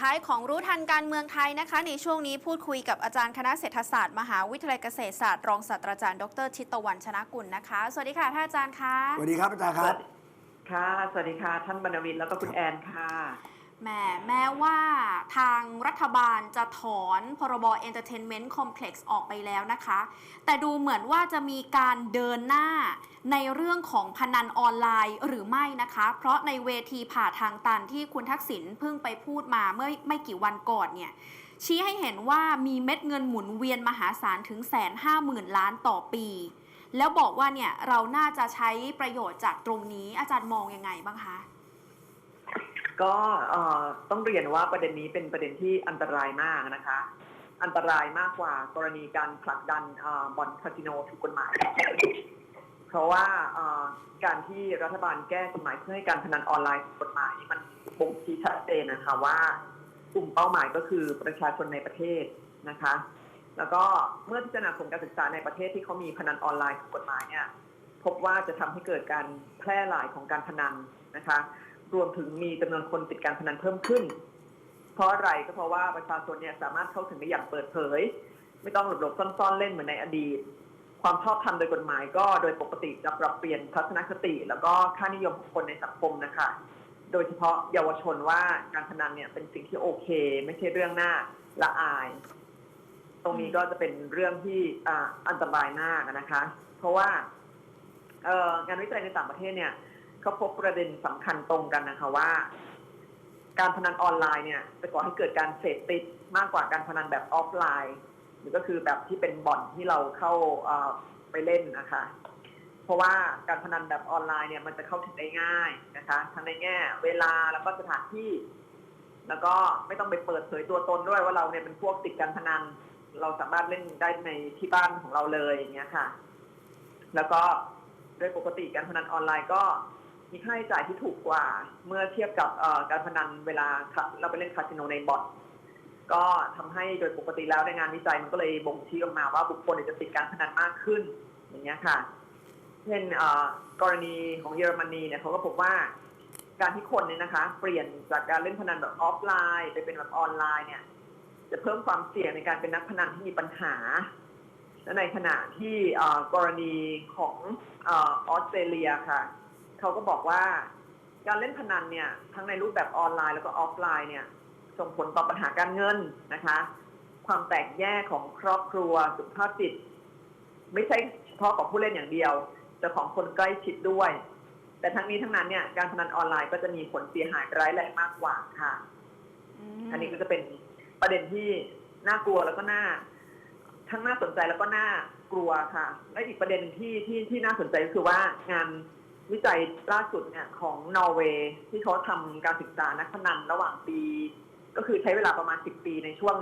ท้ายของรู้ทันการเมืองไทยนะคะ ในช่วงนี้พูดคุยกับอาจารย์คณะเศรษฐศาสตร์มหาวิทยาลัยเกษตรศาสตร์รองศาสตราจารย์ดรชิตตะวันชนะกุลนะคะ สวัสดีค่ะท่านอาจารย์คะสวัสดีครับอาจารย์ครับ ค่ะ สวัสดีค่ะ ท่านบรรณวิทย์แล้วก็คุณแอนค่ะ แหมแม้ว่าทางรัฐบาลจะถอนพรบ Entertainment Complex ออกไปแล้วนะคะ แต่ดูเหมือนว่าจะมีการเดินหน้าในเรื่องของพนันออนไลน์หรือไม่นะคะ เพราะในเวทีผ่าทางตันที่คุณทักษิณเพิ่งไปพูดมาเมื่อไม่กี่วันก่อนเนี่ยชี้ให้เห็นว่ามีเม็ดเงินหมุนเวียนมหาศาลถึงแสนห้าหมื่นล้านต่อปี แล้วบอกว่าเนี่ยเราน่าจะใช้ประโยชน์จากตรงนี้อาจารย์มองยังไงบ้างคะ ก็ต้องเรียนว่าประเด็นนี้เป็นประเด็นที่อันตรายมากนะคะ อันตรายมากกว่ากรณีการผลักดันอ่อบอลคาสิโนถูกกฎหมาย เพราะว่าการที่รัฐบาลแก้กฎหมายเพื่อให้การพนันออนไลน์ถูกกฎหมายมันบ่งชี้ชัดเจนนะคะว่ากลุ่มเป้าหมายก็คือประชาชนในประเทศนะคะ แล้วก็เมื่อพิจารณาผลการศึกษาในประเทศที่เขามีพนันออนไลน์ถูกกฎหมายเนี่ยพบว่าจะทำให้เกิดการแพร่หลายของการพนันนะคะ รวมถึงมีจำนวนคนติดการพนันเพิ่มขึ้น เพราะอะไรก็เพราะว่าประชาชนเนี่ยสามารถเข้าถึงได้อย่างเปิดเผย ไม่ต้องหลบๆซ่อนๆเล่นเหมือนในอดีต ความชอบธรรมโดยกฎหมายก็โดยปกติจะปรับเปลี่ยนทัศนคติ แล้วก็ค่านิยมของคนในสังคมนะคะ โดยเฉพาะเยาวชนว่าการพนันเนี่ยเป็นสิ่งที่โอเค ไม่ใช่เรื่องหน่าละอาย ตรงนี้ก็จะเป็นเรื่องที่อ,อันตรายมากนะคะ เพราะว่างานวิจัยในต่างประเทศเนี่ย เขาพบประเด็นสำคัญตรงกันนะคะว่า การพนันออนไลน์เนี่ยจะก่อให้เกิดการเสพติดมากกว่าการพนันแบบออฟไลน์หรือก็คือแบบที่เป็นบ่อนที่เราเข้าไปเล่นนะคะเพราะว่าการพนันแบบออนไลน์เนี่ยมันจะเข้าถึงได้ง่ายนะคะทั้งในแง่เวลาแล้วก็สถานที่ แล้วก็ไม่ต้องไปเปิดเผยตัวตนด้วยว่าเราเนี่ยเป็นพวกติดการพนัน เราสามารถเล่นได้ในที่บ้านของเราเลยอย่างเงี้ยค่ะ แล้วก็โดยปกติการพนันออนไลน์ก็ มีค่าใช้จ่ายที่ถูกกว่า เมื่อเทียบกับการพนันเวลาเราไปเล่นคาสิโนในบ่อนก็ทำให้โดยปกติแล้วในงานวิจัยมันก็เลยบ่งชี้ออกมาว่าบุคคลจะติดการพนันมากขึ้น อย่างเงี้ยค่ะ เช่นกรณีของเยอรมนีเนี่ยเขาก็พบว่าการที่คนเนี่ยนะคะ เปลี่ยนจากการเล่นพนันแบบออฟไลน์ไปเป็นแบบออนไลน์เนี่ย จะเพิ่มความเสี่ยงในการเป็นนักพนันที่มีปัญหา และในขณะที่กรณีของออสเตรเลียค่ะ เขาก็บอกว่า การเล่นพนันเนี่ยทั้งในรูปแบบออนไลน์แล้วก็ออฟไลน์เนี่ย ส่งผลต่อปัญหาการเงินนะคะ ความแตกแยกของครอบครัวสุขภาพจิต ไม่ใช่เฉพาะของผู้เล่นอย่างเดียว แต่ของคนใกล้ชิดด้วย แต่ทั้งนี้ทั้งนั้นเนี่ยการพนันออนไลน์ก็จะมีผลเสียหายร้ายแรงมากกว่าค่ะอันนี้ก็จะเป็นประเด็นที่น่ากลัวแล้วก็น่าทั้งน่าสนใจแล้วก็น่ากลัวค่ะ และอีกประเด็นหนึ่งที่ที่ที่น่าสนใจก็คือว่างาน วิจัยล่าสุดเนี่ยของนอร์เวย์ที่เขาทำการศึกษานักพนันระหว่างปี ก็คือใช้เวลาประมาณ 10 ปีในช่วง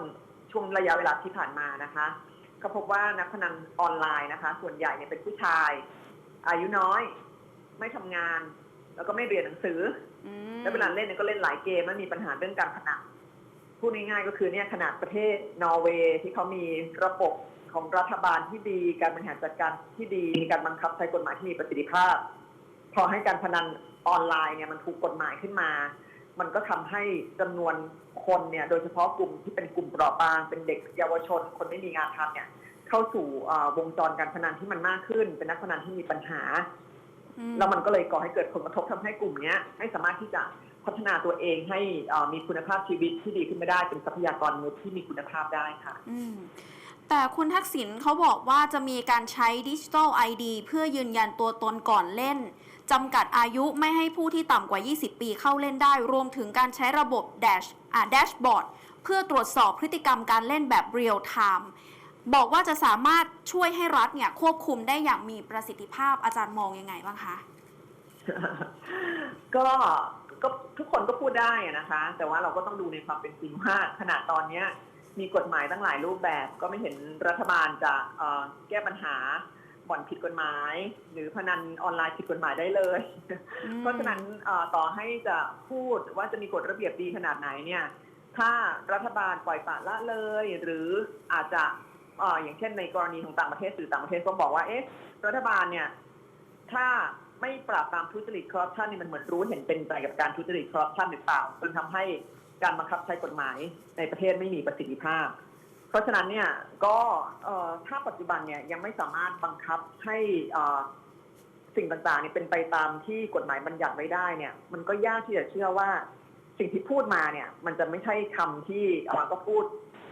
ช่วงระยะเวลาที่ผ่านมานะคะ ก็พบว่านักพนันออนไลน์นะคะ ส่วนใหญ่เนี่ยเป็นผู้ชาย อายุน้อย ไม่ทำงาน แล้วก็ไม่เรียนหนังสืออืมแล้วเวลาเล่นเนี่ยก็เล่นหลายเกมแล้วมีปัญหาเรื่องการพนันพูดง่ายๆก็คือเนี่ยขนาดประเทศนอร์เวย์ที่เขามีระบบของรัฐบาลที่ดี การบริหารจัดการที่ดีมีการบังคับใช้กฎหมายที่มีประสิทธิภาพ พอให้การพนันออนไลน์เนี่ยมันถูกกฎหมายขึ้นมา มันก็ทำให้จำนวนคนเนี่ย โดยเฉพาะกลุ่มที่เป็นกลุ่มเปราะบาง เป็นเด็กเยาวชน คนไม่มีงานทำเนี่ย เข้าสู่เอ่อวงจรการพนันที่มันมากขึ้น เป็นนักพนันที่มีปัญหาอืมแล้วมันก็เลยก่อให้เกิดผลกระทบทำให้กลุ่มเนี้ยไม่สามารถที่จะพัฒนาตัวเองให้เอ่อมีคุณภาพชีวิตที่ดีขึ้นไม่ได้ เป็นทรัพยากรมนุษย์ที่มีคุณภาพได้ค่ะอืมแต่คุณทักษิณเขาบอกว่าจะมีการใช้ดิจิทัลไอดีเพื่อยืนยันตัวตนก่อนเล่น จำกัดอายุไม่ให้ผู้ที่ต่ำกว่า 20 ปีเข้าเล่นได้ รวมถึงการใช้ระบบแดชอ่าแดชบอร์ดเพื่อตรวจสอบพฤติกรรมการเล่นแบบเรียลไทม์บอกว่าจะสามารถช่วยให้รัฐเนี่ยควบคุมได้อย่างมีประสิทธิภาพอาจารย์มองยังไงบ้างคะ ก็ก็ทุกคนก็พูดได้นะคะ แต่ว่าเราก็ต้องดูในความเป็นจริงว่าขนาดตอนเนี้ยมีกฎหมายตั้งหลายรูปแบบ ก็ไม่เห็นรัฐบาลจะแก้ปัญหา บ่อนผิดกฎหมาย หรือพนันออนไลน์ผิดกฎหมายได้เลยอืมเพราะฉะนั้นเอ่อต่อให้จะพูดว่าจะมีกฎระเบียบดีขนาดไหนเนี่ย ถ้ารัฐบาลปล่อยปละละเลย หรืออาจจะเอ่ออย่างเช่นในกรณีของต่างประเทศสื่อต่างประเทศก็บอกว่าเอ๊ะรัฐบาลเนี่ย ถ้าไม่ปราบปรามทุจริตคอร์รัปชันนี่มันเหมือนรู้เห็นเป็นใจกับการทุจริตคอร์รัปชันหรือเปล่าจนทำให้การบังคับใช้กฎหมายในประเทศไม่มีประสิทธิภาพเพ ราะฉะนั้นเนี่ยก็ถ้าปัจจุบันเนี่ยยังไม่สามารถบังคับให้อ่อสิ่งต่างๆเนี่ยเป็นไปตามที่กฎหมายบัญญัติไว้ได้เนี่ย มันก็ยากที่จะเชื่อว่าสิ่งที่พูดมาเนี่ย มันจะไม่ใช่คำที่เอ่อก็พูด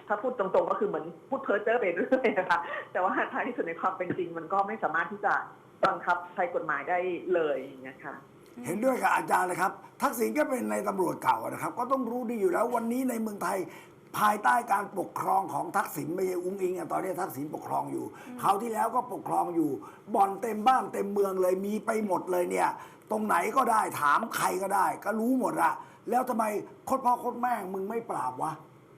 ถ้าพูดตรงๆก็คือเหมือนพูดเพ้อเจ้อไปเรื่อยนะคะแต่ว่าท้ายที่สุดในความเป็นจริง มันก็ไม่สามารถที่จะบังคับใช้กฎหมายได้เลยอย่างเงี้ยค่ะเห็นด้วยกับอาจารย์เลยครับ ทักษิณก็เป็นในตำรวจเก่านะครับ ก็ต้องรู้ดีอยู่แล้ววันนี้ในเมืองไทย ภายใต้การปกครองของทักษิณไม่ใช่อุ้งอิงอะตอนนี้ทักษิณปกครองอยู่คราวที่แล้วก็ปกครองอยู่บ่อนเต็มบ้านเต็มเมืองเลยมีไปหมดเลยเนี่ย ตรงไหนก็ได้ถามใครก็ได้ ก็รู้หมดอะแล้วทำไมโคตรพ่อโคตรแม่งมึงไม่ปราบวะ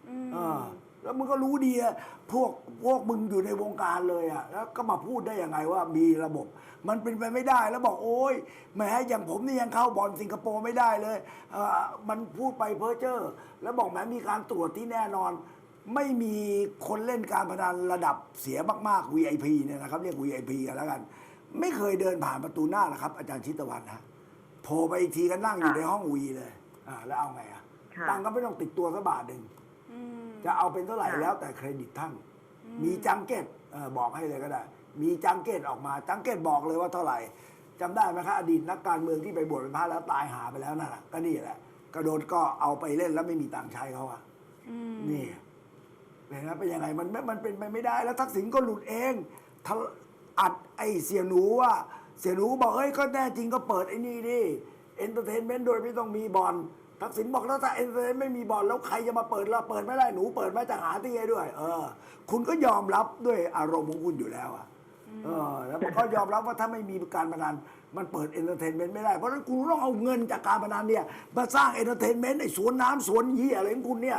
อืม เออ แล้วมึงก็รู้ดีอะพวกพวกมึงอยู่ในวงการเลยอะแล้วก็มาพูดได้ยังไงว่ามีระบบ มันเป็นไปไม่ได้แล้วบอกโอ้ยแหมอย่างผมนี่ยังเข้าบอลสิงคโปร์ไม่ได้เลยเออมันพูดไปเพ้อเจ้อแล้วบอกแหมมีการตรวจที่แน่นอน ไม่มีคนเล่นการพนันระดับเสียมากๆ VIP เนี่ยนะครับเรียก VIP กันแล้วกัน ไม่เคยเดินผ่านประตูหน้าหรอกครับ อาจารย์ชิตวันนะโผล่ไปอีกทีก็นั่งอยู่ในห้องวีเลย อ่า แล้วเอาไงอะค่ะ ตังค์ก็ไม่ต้องติดตัวสักบาทหนึ่ง อืม จะเอาเป็นเท่าไหร่ค่ะแล้วแต่เครดิตท่านอืมีจังเก็ตเออบอกให้เลยก็ได้ มีจังเก็ตออกมา จังเก็ตบอกเลยว่าเท่าไหร่จำได้ไหมครับอดีตนักการเมืองที่ไปบวชเป็นพระแล้วตายหาไปแล้วนั่นแหละก็นี่แหละกระโดดก็เอาไปเล่นแล้วไม่มีตังค์ใช้เขาอะอืมนี่เห็นไหมเป็นยังไงมันไม่มันเป็นไปไม่ได้ แล้วทักษิณก็หลุดเองทะอัดไอเสียหนูว่า เสียหนูบอกเอ้ยก็แน่จริงก็เปิดไอ้นี่ดิเอนเตอร์เทนเมนต์โดยไม่ต้องมีบอล ทักษิณบอกแล้วถ้าเอนเตอร์เทนไม่มีบอลแล้วใครจะมาเปิดเราเปิดไม่ได้หนูเปิดไม่จะหาที่ให้ด้วย เออ คุณก็ยอมรับด้วยอารมณ์ของคุณอยู่แล้วอะเออ แล้วมันก็ยอมรับว่าถ้าไม่มีการพนันมันเปิดเอนเตอร์เทนเมนต์ไม่ได้ เพราะฉะนั้นคุณต้องเอาเงินจากการพนันเนี่ยมาสร้างเอนเตอร์เทนเมนต์ไอ้สวนน้ำสวนยี่อะไรของคุณเนี่ย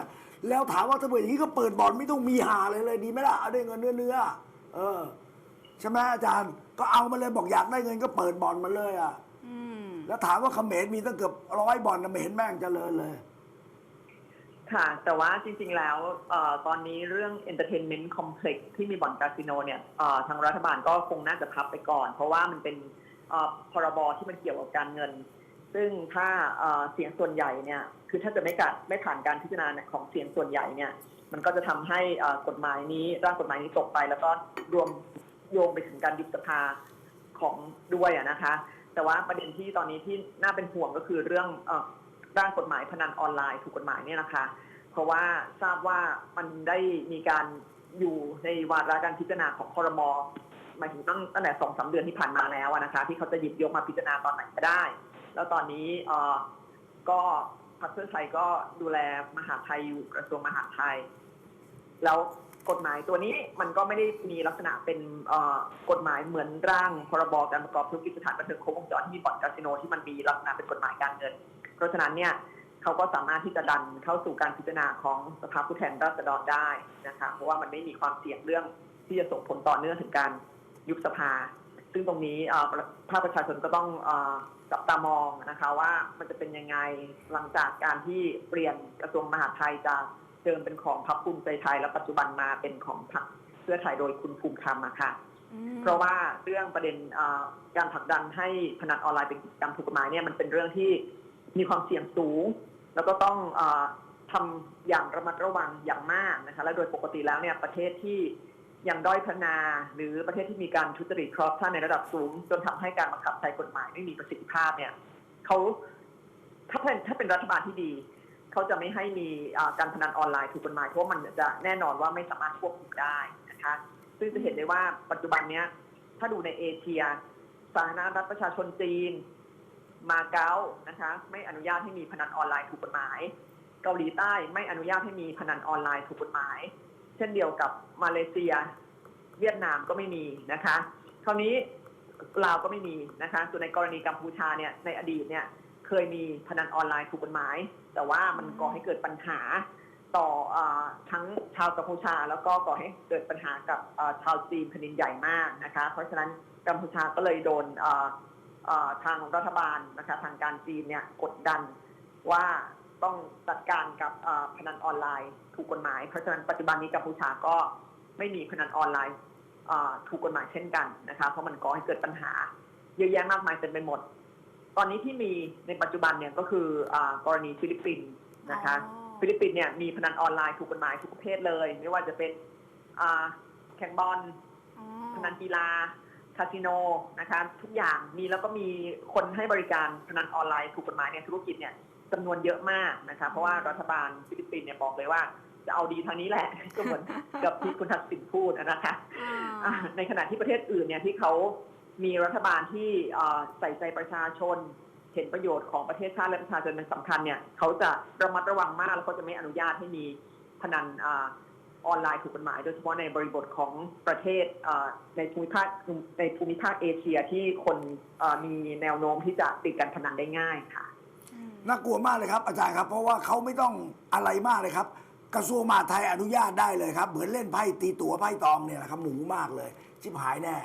แล้วถามว่าถ้าเปิดอย่างนี้ก็เปิดบอลไม่ต้องมีหาเลยเลยดีไหมล่ะเอาได้เงินเนื้อเนื้อๆเออใช่ไหมอาจารย์ก็เอามาเลยบอกอยากได้เงินก็เปิดบอลมาเลยอะอืม แล้วถามว่าเขมรมีตั้งเกือบร้อยบ่อนไม่เห็นแม่งเจริญเลย ค่ะ แต่ว่าจริงๆแล้วอตอนนี้เรื่อง Entertainment Complex ที่มีบ่อนคาสิโนเนี่ยทางรัฐบาลก็คงน่าจะพับไปก่อน เพราะว่ามันเป็นพรบที่มันเกี่ยวกับการเงิน ซึ่งถ้าเสียงส่วนใหญ่เนี่ย คือถ้าจะไม่กัดไม่ผ่านการพิจารณาของเสียงส่วนใหญ่เนี่ย มันก็จะทำให้กฎหมายนี้ร่างกฎหมายนี้ตกไป แล้วก็รวมโยงไปถึงการยุบสภาของด้วยนะคะ แต่ว่าประเด็นที่ตอนนี้ที่น่าเป็นห่วงก็คือเรื่องร่างกฎหมายพนันออนไลน์ถูกกฎหมายเนี่ยนะคะ เพราะว่าทราบว่ามันได้มีการอยู่ในวาระการพิจารณาของคอรมอหมายถึงตั้งตั้งแต่สองสาเดือนที่ผ่านมาแล้วนะคะ ที่เขาจะหยิบยกมาพิจารณาตอนไหนก็ได้ แล้วตอนนี้อ่อก็พรรคเพื่อไทยก็ดูแลมหาไทยอยู่กระทรวงมหาไทย แล้ว กฎหมายตัวนี้มันก็ไม่ได้มีลักษณะเป็นกฎหมายเหมือนร่างพรบการประกอบธุรกิจสถานบันเทิงครบวงจรที่มีบ่อนคาสิโนที่มันมีลักษณะเป็นกฎหมายการเงิน เพราะฉะนั้นเนี่ยเขาก็สามารถที่จะดันเข้าสู่การพิจารณาของสภาผู้แทนราษฎรได้นะคะเพราะว่ามันไม่มีความเสี่ยงเรื่องที่จะส่งผลต่อเนื่องถึงการยุบสภา ซึ่งตรงนี้ภาคประชาชนก็ต้องจับตามองนะคะว่ามันจะเป็นยังไงหลังจากการที่เปลี่ยนกระทรวงมหาดไทยจาก เดิมเป็นของพรรคภูมิใจไทยแล้วปัจจุบันมาเป็นของพรรคเพื่อไทยโดยคุณภูมิธรรมอะค่ะอืมเพราะว่าเรื่องประเด็นเอ่อการผลักดันให้พนันออนไลน์เป็นกิจกรรมถูกกฎหมายเนี่ยมันเป็นเรื่องที่มีความเสี่ยงสูง แล้วก็ต้องเออทำอย่างระมัดระวังอย่างมากนะคะและโดยปกติแล้วเนี่ยประเทศที่ยังด้อยพัฒนา หรือประเทศที่มีการทุจริตครอปชันในระดับสูง จนทำให้การบังคับใช้กฎหมายไม่มีประสิทธิภาพเนี่ยเขาถ้าเป็นถ้าเป็นรัฐบาลที่ดี เขาจะไม่ให้มีการพนันออนไลน์ถูกกฎหมายเพราะมันจะแน่นอนว่าไม่สามารถควบคุมได้นะคะ ซึ่งจะเห็นได้ว่าปัจจุบันเนี้ยถ้าดูในเอเชียสาธารณรัฐประชาชนจีน มาเก๊านะคะ ไม่อนุญาตให้มีพนันออนไลน์ถูกกฎหมาย เกาหลีใต้ไม่อนุญาตให้มีพนันออนไลน์ถูกกฎหมาย เช่นเดียวกับมาเลเซีย เวียดนามก็ไม่มีนะคะ คราวนี้ลาวก็ไม่มีนะคะส่วนในกรณีกัมพูชาเนี่ยในอดีตเนี่ย เคยมีพนันออนไลน์ถูกกฎหมาย แต่ว่ามันก่อให้เกิดปัญหาต่ออทั้งชาวกัมพูชา แล้วก็ก่อให้เกิดปัญหากับชาวจีนแผ่นดินใหญ่มากนะคะ เพราะฉะนั้นกัมพูชาก็เลยโดนอ่าอ่าทางรัฐบาลนะคะทางการจีนเนี่ยกดดันว่าต้องจัดการกับพนันออนไลน์ถูกกฎหมาย เพราะฉะนั้นปัจจุบันนี้กัมพูชาก็ไม่มีพนันออนไลน์ถูกกฎหมายเช่นกันนะคะ เพราะมันก่อให้เกิดปัญหาเยอะแยะมากมายเต็มไปหมด ตอนนี้ที่มีในปัจจุบันเนี่ยก็คืออากรณีฟิลิปปินส์นะคะอ๋อฟิลิปปินส์เนี่ยมีพนันออนไลน์ถูกกฎหมายทุกประเภทเลย ไม่ว่าจะเป็นอ่าแข่งบอลอ๋อพนันกีฬาคาสิโนนะคะทุกอย่างมีแล้วก็มีคนให้บริการพนันออนไลน์ถูกกฎหมายในธุรกิจเนี่ยจำนวนเยอะมากนะคะเพราะว่ารัฐบาลฟิลิปปินส์เนี่ยบอกเลยว่าจะเอาดีทางนี้แหละ ก็เหมือนกับที่คุณทักษิณพูดนะคะอ่าอะในขณะที่ประเทศอื่นเนี่ยที่เขา มีรัฐบาลที่ใส่ใจประชาชน เห็นประโยชน์ของประเทศชาติและประชาชนเป็นสำคัญเนี่ยเขาจะระมัดระวังมากแล้วก็จะไม่อนุญาตให้มีพนันออนไลน์ถูกกฎหมาย โดยเฉพาะในบริบทของประเทศในภูมิภาคในภูมิภาคเอเชียที่คนมีแนวโน้มที่จะติดการพนันได้ง่ายค่ะน่ากลัวมากเลยครับอาจารย์ครับ เพราะว่าเขาไม่ต้องอะไรมากเลยครับ กระทรวงมหาดไทยอนุญาตได้เลยครับ เหมือนเล่นไพ่ตีตัวไพ่ตองเนี่ยแหละครับหมูมากเลยชิบหายแน่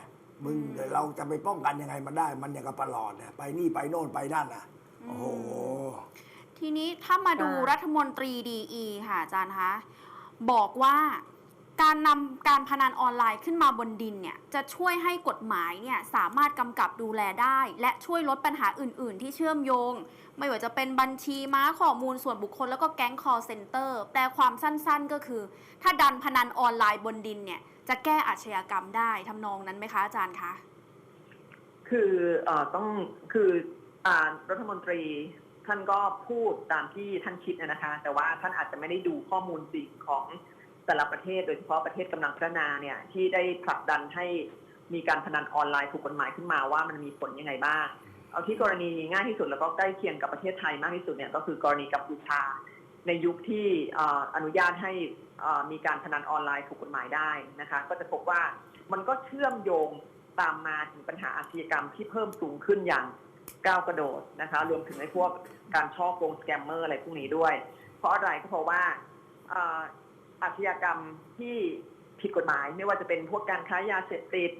มึงเดี๋ยวเราจะไปป้องกันยังไงมันได้ มันอย่างกับประหลอดเนี่ยไปนี่ไปโน่นไปนั่นนะโอ้โห ทีนี้ถ้ามาดูค่ะรัฐมนตรีดีค่ะอาจารย์คะบอกว่าการนำการพนันออนไลน์ขึ้นมาบนดินเนี่ยจะช่วยให้กฎหมายเนี่ยสามารถกำกับดูแลได้ และช่วยลดปัญหาอื่น ๆ ที่เชื่อมโยง ไม่ว่าจะเป็นบัญชีม้าข้อมูลส่วนบุคคลแล้วก็แก๊งคอร์เซนเตอร์แปลความสั้น ๆ ก็คือ ถ้าดันพนันออนไลน์บนดินเนี่ย จะแก้อาชญากรรมได้ทำนองนั้นไหมคะอาจารย์คะ คือเอ่อต้องคืออ่ารัฐมนตรีท่านก็พูดตามที่ท่านคิดนะคะ แต่ว่าท่านอาจจะไม่ได้ดูข้อมูลจริงของแต่ละประเทศ โดยเฉพาะประเทศกำลังพัฒนาเนี่ยที่ได้ผลักดันให้มีการพนันออนไลน์ถูกกฎหมายขึ้นมาว่ามันมีผลยังไงบ้าง เอาที่กรณีง่ายที่สุดแล้วก็ใกล้เคียงกับประเทศไทยมากที่สุดเนี่ยก็คือกรณีกัมพูชา ในยุคที่ออนุญาตให้ มีการพนันออนไลน์ถูกกฎหมายได้นะคะ ก็จะพบว่ามันก็เชื่อมโยงตามมาถึงปัญหาอาชญากรรมที่เพิ่มสูงขึ้นอย่างก้าวกระโดดนะคะ รวมถึงในพวกการช่อโกงสแกมเมอร์อะไรพวกนี้ด้วย เพราะอะไรก็เพราะว่าอาชญากรรมที่ผิดกฎหมาย ไม่ว่าจะเป็นพวกการค้ายาเสพติด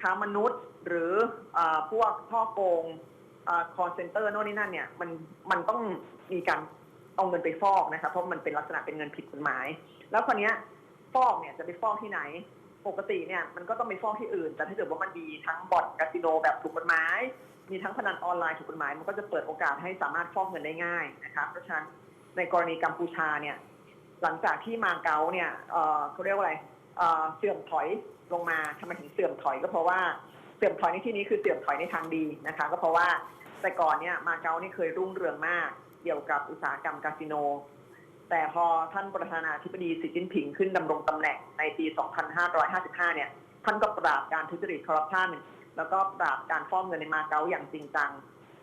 ค้ามนุษย์ หรือออพวกช่อโกงคอนเซนเตอร์โน่นนี่นั่นเนี่ยมันมันต้องมีการ เอาเงินไปฟอกนะคะเพราะมันเป็นลักษณะเป็นเงินผิดกฎหมาย แล้วคนนี้ฟอกเนี่ยจะไปฟอกที่ไหน ปกติเนี่ยมันก็ต้องไปฟอกที่อื่น แต่ถ้าเกิดว่ามันมีทั้งบ่อนคาสิโนแบบถูกกฎหมาย มีทั้งพนันออนไลน์ถูกกฎหมาย มันก็จะเปิดโอกาสให้สามารถฟอกเงินได้ง่ายนะคะเพราะฉะนั้นในกรณีกัมพูชาเนี่ยหลังจากที่มาเก๊าเนี่ยเขาเรียกว่าอะไรเสื่อมถอยลงมาทำไมถึงเสื่อมถอยก็เพราะว่าเสื่อมถอยในที่นี้คือเสื่อมถอยในทางดีนะคะ ก็เพราะว่าแต่ก่อนเนี่ยมาเก๊านี่เคยรุ่งเรืองมาก เกี่ยวกับอุตสาหกรรมคาสิโน แต่พอท่านประธานาธิบดีสีจิ้นผิงขึ้นดำรงตำแหน่งในปี 2555 เนี่ย ท่านก็ปราบการทุจริตคอร์รัปชันแล้วก็ปราบการฟอกเงินในมาเก๊าอย่างจริงจัง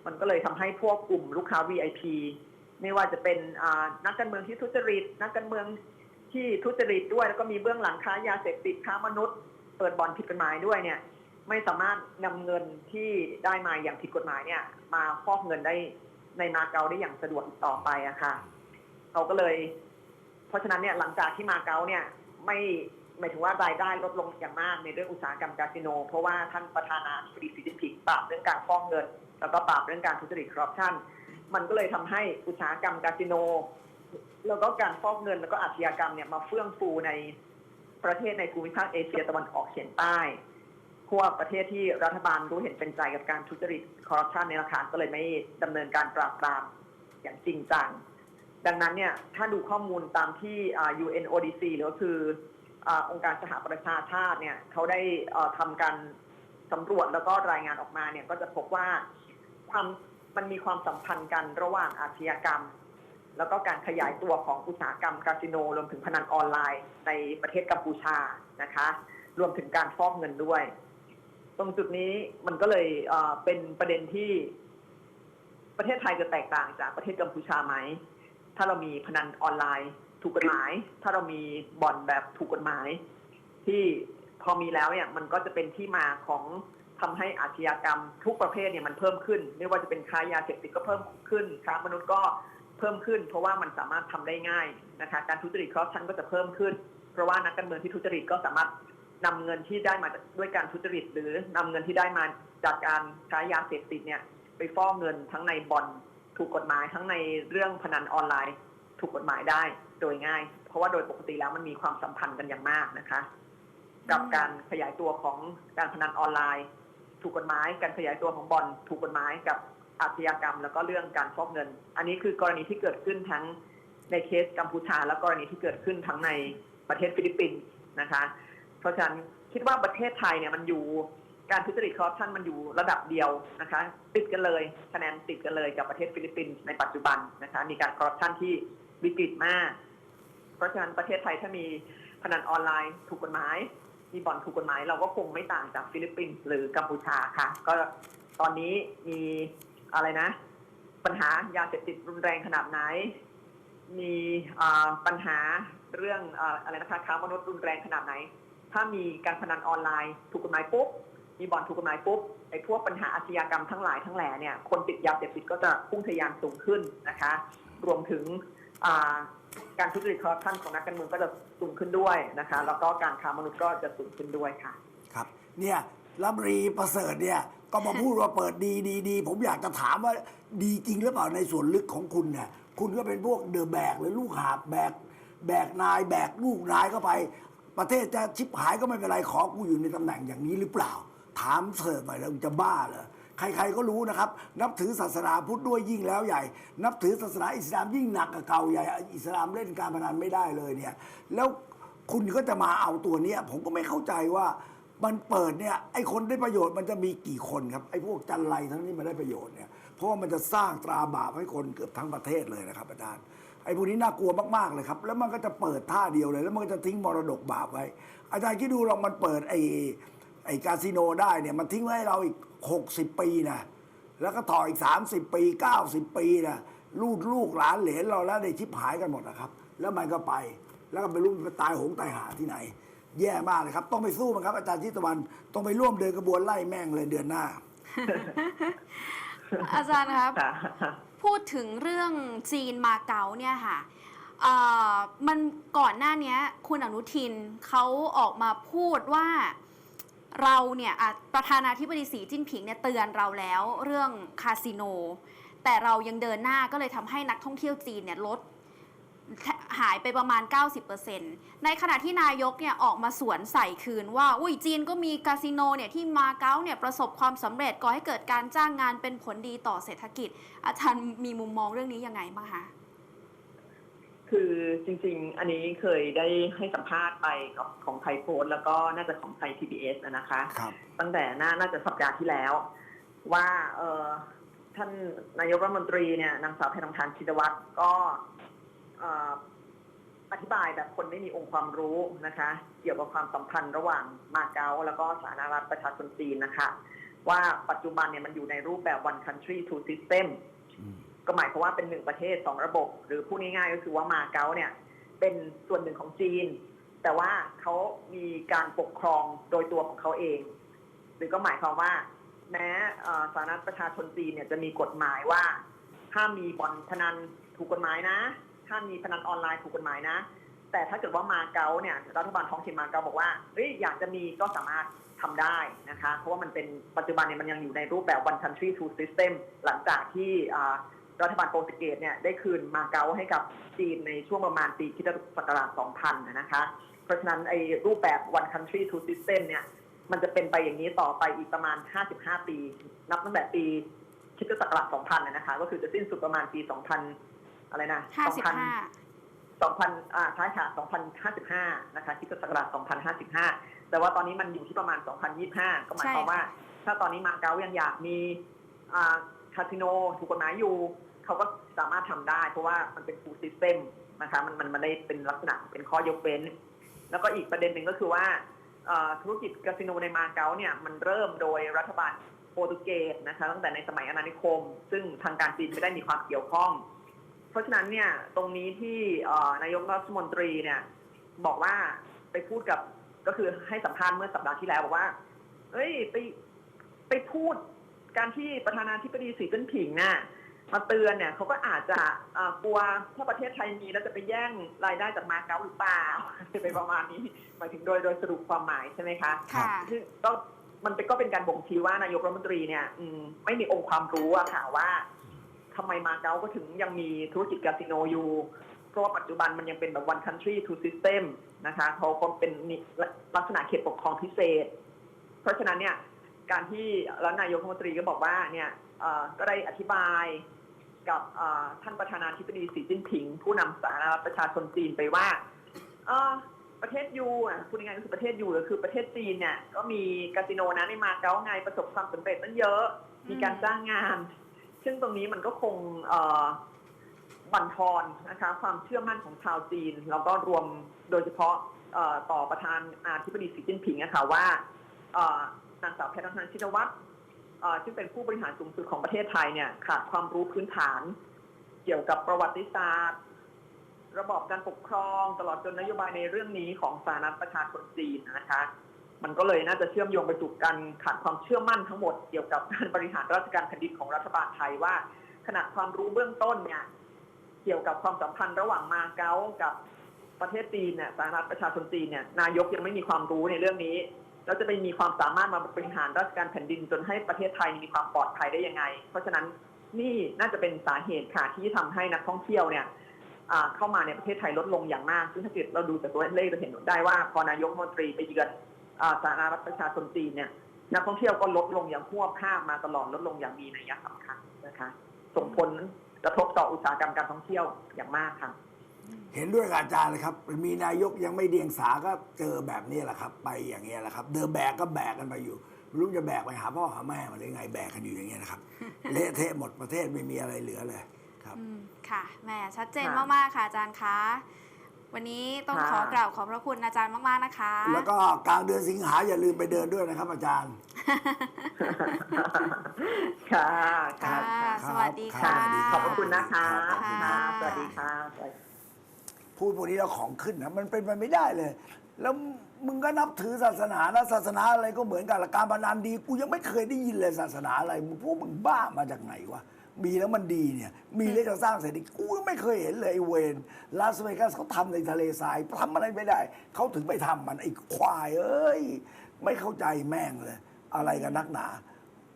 มันก็เลยทำให้พวกกลุ่มลูกค้า VIP ไม่ว่าจะเป็นนักการเมืองที่ทุจริต นักการเมืองที่ทุจริตด้วย แล้วก็มีเบื้องหลังค้ายาเสพติดค้ามนุษย์ เปิดบ่อนผิดกฎหมายด้วยเนี่ย ไม่สามารถนำเงินที่ได้มาอย่างผิดกฎหมายเนี่ย มาฟอกเงินได้ ในมาเก๊าได้อย่างสะดวกอีกต่อไปอะค่ะเขาก็เลย เพราะฉะนั้นเนี่ยหลังจากที่มาเก๊าเนี่ยไม่หมายถึงว่ารายได้ลดลงอย่างมากในเรื่องอุตสาหกรรมคาสิโน เพราะว่าท่านประธานาธิบดีสีจิ้นผิงปราบเรื่องการฟอกเงิน แล้วก็ปราบเรื่องการทุจริตคอร์รัปชันมันก็เลยทำให้อุตสาหกรรมคาสิโน แล้วก็การฟอกเงินแล้วก็อาชญากรรมเนี่ยมาเฟื่องฟูในประเทศในภูมิภาคเอเชียตะวันออกเฉียงใต้ พวกประเทศที่รัฐบาลรู้เห็นเป็นใจกับการทุจริตคอร์รัปชันในราคาก็เลยไม่ดำเนินการปราบปรามอย่างจริงจัง ดังนั้นเนี่ยถ้าดูข้อมูลตามที่ UNODC หรือก็คือองค์การสหประชาชาติเนี่ยเขาได้ทำการสำรวจแล้วก็รายงานออกมาเนี่ยก็จะพบว่าความมันมีความสัมพันธ์กันระหว่างอาชญากรรม แล้วก็การขยายตัวของอุตสาหกรรมคาสิโนรวมถึงพนันออนไลน์ในประเทศกัมพูชานะคะ รวมถึงการฟอกเงินด้วย ตรงจุดนี้มันก็เลยเป็นประเด็นที่ ประเทศไทยจะแตกต่างจากประเทศกัมพูชาไหม ถ้าเรามีพนันออนไลน์ถูกกฎหมาย ถ้าเรามีบ่อนแบบถูกกฎหมาย ที่พอมีแล้วเนี่ยมันก็จะเป็นที่มาของทำให้อาชญากรรมทุกประเภทเนี่ยมันเพิ่มขึ้น ไม่ว่าจะเป็นค้ายาเสพติดก็เพิ่มขึ้นค้ามนุษย์ก็เพิ่มขึ้น เพราะว่ามันสามารถทำได้ง่ายนะคะ การทุจริตคอร์รัปชันก็จะเพิ่มขึ้น เพราะว่านักการเมืองที่ทุจริตก็สามารถ นำเงินที่ได้มาด้วยการทุจริต หรือนำเงินที่ได้มาจากการค้ายาเสพติดเนี่ยไปฟอกเงินทั้งในบอนถูกกฎหมายทั้งในเรื่องพนันออนไลน์ ถูกกฎหมายได้โดยง่าย เพราะว่าโดยปกติแล้วมันมีความสัมพันธ์กันอย่างมากนะคะ กับการขยายตัวของการพนันออนไลน์ ถูกกฎหมายการขยายตัวของบอลถูกกฎหมายกับอาชญากรรม แล้วก็เรื่องการฟอกเงิน อันนี้คือกรณีที่เกิดขึ้นทั้งในเคสกัมพูชา และกรณีที่เกิดขึ้นทั้งในประเทศฟิลิปปินส์นะคะ เพราะฉะนั้นคิดว่าประเทศไทยเนี่ยมันอยู่การทุจริตคอร์รัปชันมันอยู่ระดับเดียวนะคะ ติดกันเลยคะแนนติดกันเลยกับประเทศฟิลิปปินส์ในปัจจุบันนะคะ มีการคอร์รัปชันที่วิกฤตมาก เพราะฉะนั้นประเทศไทยถ้ามีพนันออนไลน์ถูกกฎหมาย มีบ่อนถูกกฎหมาย เราก็คงไม่ต่างจากฟิลิปปินส์หรือกัมพูชาค่ะ ก็ตอนนี้มีอะไรนะ ปัญหายาเสพติดรุนแรงขนาดไหน มีอ่าปัญหาเรื่องอาอะไรนะคะค้ามนุษย์รุนแรงขนาดไหน ถ้ามีการพนันออนไลน์ถูกกฎหมายปุ๊บมีบ่อนถูกกฎหมายปุ๊บไอ้พวกปัญหาอาชญากรรมทั้งหลายทั้งแหล่เนี่ยคนติดยาเสพติดก็จะพุ่งทะยานสูงขึ้นนะคะ รวมถึงการทุจริตคอร์รัปชันของนักการเมืองก็จะสูงขึ้นด้วยนะคะ แล้วก็การค้ามนุษย์ก็จะสูงขึ้นด้วยค่ะ ครับ เนี่ยรัมรีประเสริฐเนี่ยก็มาพูดว่าเปิดดีดีดีผมอยากจะถามว่าดีจริงหรือเปล่าในส่วนลึกของคุณเนี่ยคุณก็เป็นพวกเดอะแบกหรือลูกหาบแบกแบกนายแบกลูกนายเข้าไป ประเทศจะชิบหายก็ไม่เป็นไรขอกูอยู่ในตำแหน่งอย่างนี้หรือเปล่า ถามเสิร์ฟหน่อยแล้วจะบ้าเหรอใครๆก็รู้นะครับ นับถือศาสนาพุทธด้วยยิ่งแล้วใหญ่ นับถือศาสนาอิสลามยิ่งหนักกับเก่าใหญ่อิสลามเล่นการพนันไม่ได้เลยเนี่ย แล้วคุณก็จะมาเอาตัวเนี้ย ผมก็ไม่เข้าใจว่ามันเปิดเนี่ยไอ้คนได้ประโยชน์มันจะมีกี่คนครับไอ้พวกจันไรทั้งนี้มันได้ประโยชน์เนี่ยเพราะว่ามันจะสร้างตราบาปให้คนเกือบทั้งประเทศเลยนะครับอาจารย์ ไอ้พวกนี้น่ากลัวมากๆเลยครับ แล้วมันก็จะเปิดท่าเดียวเลย แล้วมันก็จะทิ้งมรดกบาปไว้ อาจารย์คิดดูลองมันเปิดไอ้ไอ้คาสิโนได้เนี่ยมันทิ้งไว้ให้เราอีก 60 ปีนะแล้วก็ต่ออีก 30 ปี 90 ปีนะลูกลูกหลานเหลนเราแล้วได้ชิบหายกันหมดนะครับ แล้วมันก็ไป แล้วก็ไปรู้มันไปตายโหงตายหาที่ไหน แย่มากเลยครับ ต้องไปสู้มันครับ อาจารย์ชิตวันต้องไปร่วมเดินกระบวนไล่แม่งเลยเดือนหน้า อาจารย์ครับค่ะ พูดถึงเรื่องจีนมาเก๊าเนี่ยค่ะมันก่อนหน้านี้คุณอนุทินเขาออกมาพูดว่าเราเนี่ยประธานาธิบดีสีจิ้นผิงเนี่ยเตือนเราแล้วเรื่องคาสิโน แต่เรายังเดินหน้าก็เลยทำให้นักท่องเที่ยวจีนเนี่ยลด หายไปประมาณ 90%ในขณะที่นายกเนี่ยออกมาสวนใส่คืนว่า อุ้ยจีนก็มีคาสิโนเนี่ยที่มาเก๊าเนี่ยประสบความสำเร็จก่อให้เกิดการจ้างงานเป็นผลดีต่อเศรษฐกิจ อาจารย์มีมุมมองเรื่องนี้ยังไงบ้างคะคือจริงๆ อันนี้เคยได้ให้สัมภาษณ์ไปกับของไทยโพสต์แล้วก็น่าจะของไทย PBS นะนะคะครับตั้งแต่น่าน่าจะสัปดาห์ที่แล้ว ว่าเออท่านนายกรัฐมนตรีเนี่ยนางสาวแพทองทานชินวัตรก็เอ่ออธิบายแบบคนไม่มีองค์ความรู้นะคะ เกี่ยวกับความสัมพันธ์ระหว่างมาเก๊าแล้วก็สาธารณรัฐประชาชนจีนนะคะ ว่าปัจจุบันเนี่ยมันอยู่ในรูปแบบ one country two system ก็หมายความว่าเป็นหนึ่งประเทศสองระบบ หรือพูดง่ายๆก็คือว่ามาเก๊าเนี่ยเป็นส่วนหนึ่งของจีน แต่ว่าเขามีการปกครองโดยตัวของเขาเอง หรือก็หมายความว่า แม้เอ่อสาธารณรัฐประชาชนจีนเนี่ยจะมีกฎหมายว่าห้ามมีบ่อนพนันถูกกฎหมายนะ ห้ามมีพนันออนไลน์ถูกกฎหมายนะ แต่ถ้าเกิดว่ามาเก๊าเนี่ยรัฐบาลท้องถิ่นมาเก๊าบอกว่าเฮ้ยอยากจะมีก็สามารถทำได้นะคะ เพราะว่ามันเป็นปัจจุบันเนี่ยมันยังอยู่ในรูปแบบ one country two system หลังจากที่รัฐบาลโปรตุเกสเนี่ยได้คืนมาเก๊าให้กับจีนในช่วงประมาณปีคริสตศักราช2000 นะคะ เพราะฉะนั้นไอ้รูปแบบ one country two system เนี่ยมันจะเป็นไปอย่างนี้ต่อไปอีกประมาณ 55 ปี นับตั้งแต่ปีคริสตศักราช2000 นะคะ ก็คือจะสิ้นสุดประมาณปี 2000 อะไรนะ55 2000อ่าใช่ค่ะ2055นะคะคริสตศักราช2055แต่ว่าตอนนี้มันอยู่ที่ประมาณ2025ก็หมายความว่า ถ้าตอนนี้มาเก๊ายังอยากมีอ่าคาสิโนถูกกฎหมายอยู่เขาก็สามารถทำได้ เพราะว่ามันเป็น full system นะคะมันมันมันได้เป็นลักษณะเป็นข้อยกเว้น แล้วก็อีกประเด็นหนึ่งก็คือว่าเอ่อธุรกิจคาสิโนในมาเก๊าเนี่ยมันเริ่มโดยรัฐบาลโปรตุเกสนะคะตั้งแต่ในสมัยอาณานิคม ซึ่งทางการจีนไม่ได้มีความเกี่ยวข้องเพ ราะฉะนั้นเนี่ยตรงนี้ที่เอ่อนายกรัฐมนตรีเนี่ย บอกว่าไปพูดกับก็คือให้สัมภาษณ์เมื่อสัปดาห์ที่แล้วบอกว่า เอ้ยไปไปพูดการที่ประธานาธิบดีสีจิ้นผิงน่ะมาเตือนเนี่ยเขาก็อาจจะเอ่อกลัวถ้าประเทศไทยมีแล้วจะไปแย่งรายได้จากมาเก๊าหรือเปล่าเป็นประมาณนี้หมายถึงโดยโดยสรุปความหมายใช่ไหมคะค่ะคือก็มันเป็นก็เป็นการบ่งชี้ว่านายกรัฐมนตรีเนี่ยอืมไม่มีองค์ความรู้อะค่ะว่า ทำไมมาเก๊าก็ถึงยังมีธุรกิจคาสิโนอยู่ เพราะว่าปัจจุบันมันยังเป็นแบบ one country two system นะคะเขาก็เป็นลักษณะเขตปกครองพิเศษ เพราะฉะนั้นเนี่ยการที่แล้วนายกรัฐมนตรีก็บอกว่าเนี่ยก็ได้อธิบายกับท่านประธานาธิบดีสีจิ้นผิง ผู้นำสาธารณรัฐประชาชนจีนไปว่าประเทศยูอะพูดง่ายๆก็คือประเทศยูก็คือประเทศจีนเนี่ยก็มีคาสิโนนะในมาเก๊าไงประสบความสำเร็จตั้งเยอะ มีการจ้างงาน ซึ่งตรงนี้มันก็คงบั่นทอนนะคะความเชื่อมั่นของชาวจีน แล้วก็รวมโดยเฉพาะต่อประธานอาธิบดีสีจิ้นผิงนะคะว่านางสาวแพทย์นันชินวัตรซึ่งเป็นผู้บริหารสูงสุดของประเทศไทยเนี่ยขาดความรู้พื้นฐานเกี่ยวกับประวัติศาสตร์ ระบอบการปกครอง ตลอดจนนโยบายในเรื่องนี้ของสาธารณรัฐประชาชนจีนนะคะ มันก็เลยน่าจะเชื่อมโยงไปสู่การขาดความเชื่อมั่นทั้งหมดเกี่ยวกับการบริหารราชการแผ่นดินของรัฐบาลไทยว่า ขนาดความรู้เบื้องต้นเนี่ยเกี่ยวกับความสัมพันธ์ระหว่างมาเก๊ากับประเทศจีนเนี่ยสาธารณรัฐประชาชนจีนเนี่ยนายกยังไม่มีความรู้ในเรื่องนี้ แล้วจะไปมีความสามารถมาบริหารราชการแผ่นดินจนให้ประเทศไทยมีความปลอดภัยได้ยังไง เพราะฉะนั้นนี่น่าจะเป็นสาเหตุค่ะที่ทำให้นักท่องเที่ยวเนี่ยเข้ามาในประเทศไทยลดลงอย่างมาก ซึ่งถ้าเกิดเราดูจากตัวเลขจะเห็นได้ว่าพอนายกมนตรีไปเยือน สาธารณรัฐประชาชนจีนเนี่ยนักท่องเที่ยวก็ลดลงอย่างพวบภาพมาตลอดลดลงอย่างมีนัยสำคัญนะคะ ส่งผลกระทบต่ออุตสาหกรรมการท่องเที่ยวอย่างมากค่ะ เห็นด้วยกับอาจารย์เลยครับ มีนายกยังไม่เดียงสาก็เจอแบบนี้แหละครับ ไปอย่างเงี้ยแหละครับ เดินแบกก็แบกกันไปอยู่ไม่รู้จะแบกไปหาพ่อหาแม่มันหรือไงแบกกันอยู่อย่างเงี้ยนะครับเละเทะหมดประเทศไม่มีอะไรเหลือเลยครับอืมค่ะแหมชัดเจนค่ะมากๆค่ะอาจารย์คะ วันนี้ต้องค่ะขอกราบขอบพระคุณอาจารย์มาก ๆ นะคะ แล้วก็กลางเดือนสิงหาอย่าลืมไปเดินด้วยนะครับ อาจารย์ ค่ะค่ะค่ะสวัสดีค่ะสวัสดีขอบพระคุณนะคะขอบคุณค่ะมากสวัสดีค่ะพูดพวกนี้แล้วของขึ้นนะมันเป็นไปไม่ได้เลย แล้วมึงก็นับถือศาสนานะศาสนาอะไรก็เหมือนกันละการพนันดี กูยังไม่เคยได้ยินเลยศาสนาอะไรมึงพวกมึงบ้ามาจากไหนวะ มีแล้วมันดีเนี่ย มีแล้วจะสร้างเศรษฐกิจกูยังไม่เคยเห็นเลยไอ้เวนลาสเวกัสเขาทำในทะเลทรายทำอะไรไม่ได้ เขาถึงไปทำมันไอ้ควายเอ้ย ไม่เข้าใจแม่งเลย อะไรกันนักหนา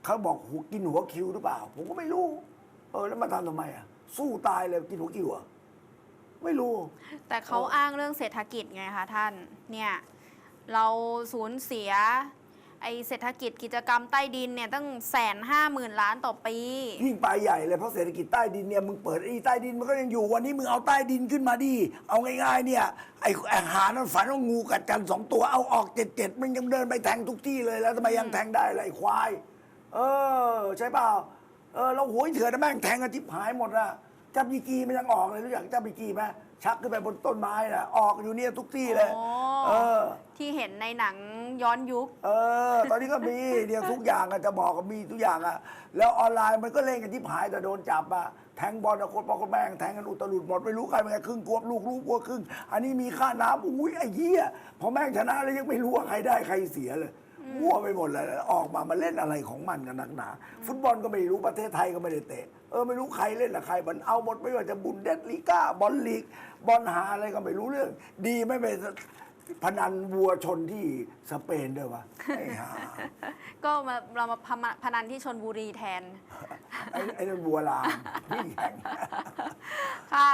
เขาบอกหัวกินหัวคิวหรือเปล่า ผมก็ไม่รู้ เออแล้วมาทำทำไมอะ สู้ตายเลยกินหัวคิวอะไม่รู้ แต่เขาอ้างเรื่องเศรษฐกิจไงคะท่านเนี่ยเราสูญเสีย ไอเศรษฐกิจกิจกรรมใต้ดินเนี่ยตั้งแสนห้าหมื่นล้านต่อปี ยิ่งไปใหญ่เลยเพราะเศรษฐกิจใต้ดินเนี่ยมึงเปิดไอ้ใต้ดินมันก็ยังอยู่วันนี้มึงเอาใต้ดินขึ้นมาดิเอาง่ายๆเนี่ยไอ้อาหารนั้นฝันว่างูกัดกันสองตัวเอาออกเจ็ดเจ็ดมันยังเดินไปแทงทุกที่เลยแล้วทำไมยังแทงได้ล่ะไอ้ควาย เออ ใช่เปล่าเออเราโหวยเถื่อนนะแม่งแทงกันทิพหายหมดอะจับยีกีมันยังออกเลยรู้จักจับยีกีไหมชักขึ้นไปบนต้นไม้น่ะออกอยู่เนี่ยทุกที่เลยโอ้เออที่เห็นในหนังย้อนยุค เออ ตอนนี้ก็มีเดี๋ยวทุกอย่างอะจะบอกก็มีทุกอย่างอะแล้วออนไลน์มันก็เล่นกันที่หายแต่โดนจับอะแทงบอลอะคนปอคนแม่งแทงกันอุตลุดหมดไม่รู้ใครเป็นไงครึ่งกวบลูกลูกกลัวครึ่ง อันนี้มีค่าน้ำอุ้ยไอ้เหี้ยพอแม่งชนะแล้วยังไม่รู้ว่าใครได้ใครเสียเลยมั่วไปหมดเลยออกมามาเล่นอะไรของมันกันนักหนา ฟุตบอลก็ไม่รู้ประเทศไทยก็ไม่ได้เตะเออไม่รู้ใครเล่นละใครมันเอาหมดไม่ว่าจะบุนเดสลีก้าบอลลีกบอลหาอะไรก็ไม่รู้เรื่อง ดีไม่ไป พนันวัวชนที่สเปนด้วยวะไอ้ห่าก็มาเรามาพมาพนันที่ชนบุรีแทน ไอ้ไอ้นั่นบัวลามวิ่งแข่ง ค่ะ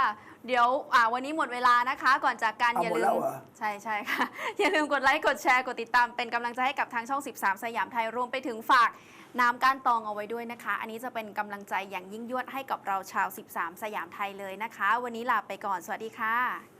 เดี๋ยวอ่าวันนี้หมดเวลานะคะ ก่อนจากกันเอาอย่าหมดลืแล้วมเหรอ ใช่ใช่ค่ะ อย่าลืมกดไลค์กดแชร์กดติดตามเป็นกำลังใจให้กับทางช่อง 13 สยามไทยรวมไปถึงฝากน้ำก้านตองเอาไว้ด้วยนะคะ อันนี้จะเป็นกำลังใจอย่างยิ่งยวดให้กับเราชาว 13 สยามไทยเลยนะคะ วันนี้ลาไปก่อนสวัสดีค่ะ